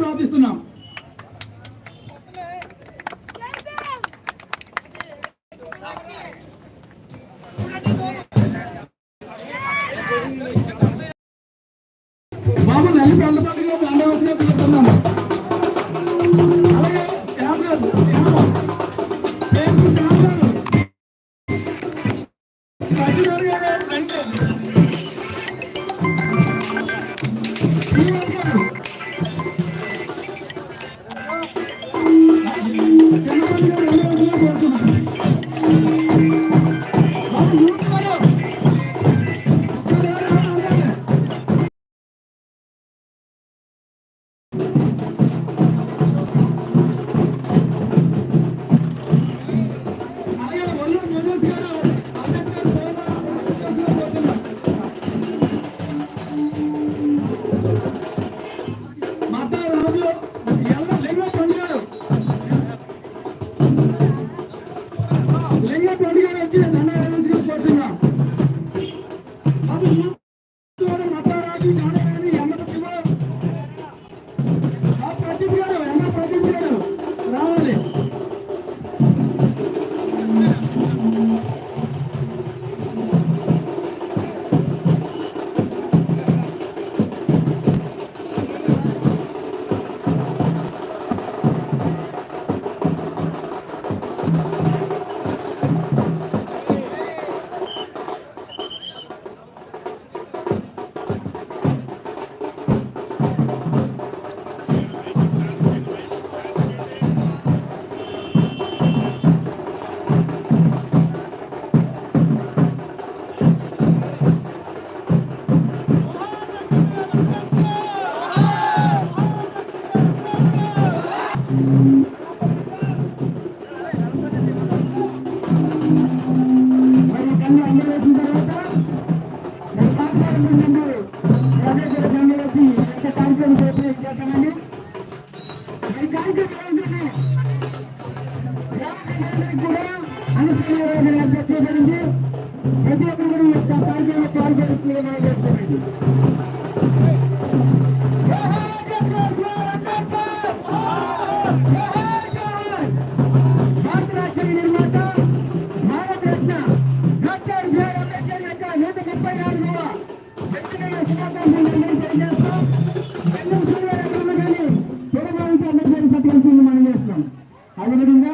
ప్రార్థిస్తున్నాం. బాబు నల్లి పెళ్ళ పండుగ పిలుస్తున్నాము అలాగే చంద్రబాబు గారు Thank mm -hmm. you. ముందు రమేశ్వర ఎంత కార్యక్రమం చేస్తామండి ఈ కార్యక్రమం గ్రామ ప్రజలందరికీ కూడా అనుసరణ చేయబడింది ప్రతి ఒక్కరు కూడా ఈ యొక్క కార్యక్రమంలో అదేవిధంగా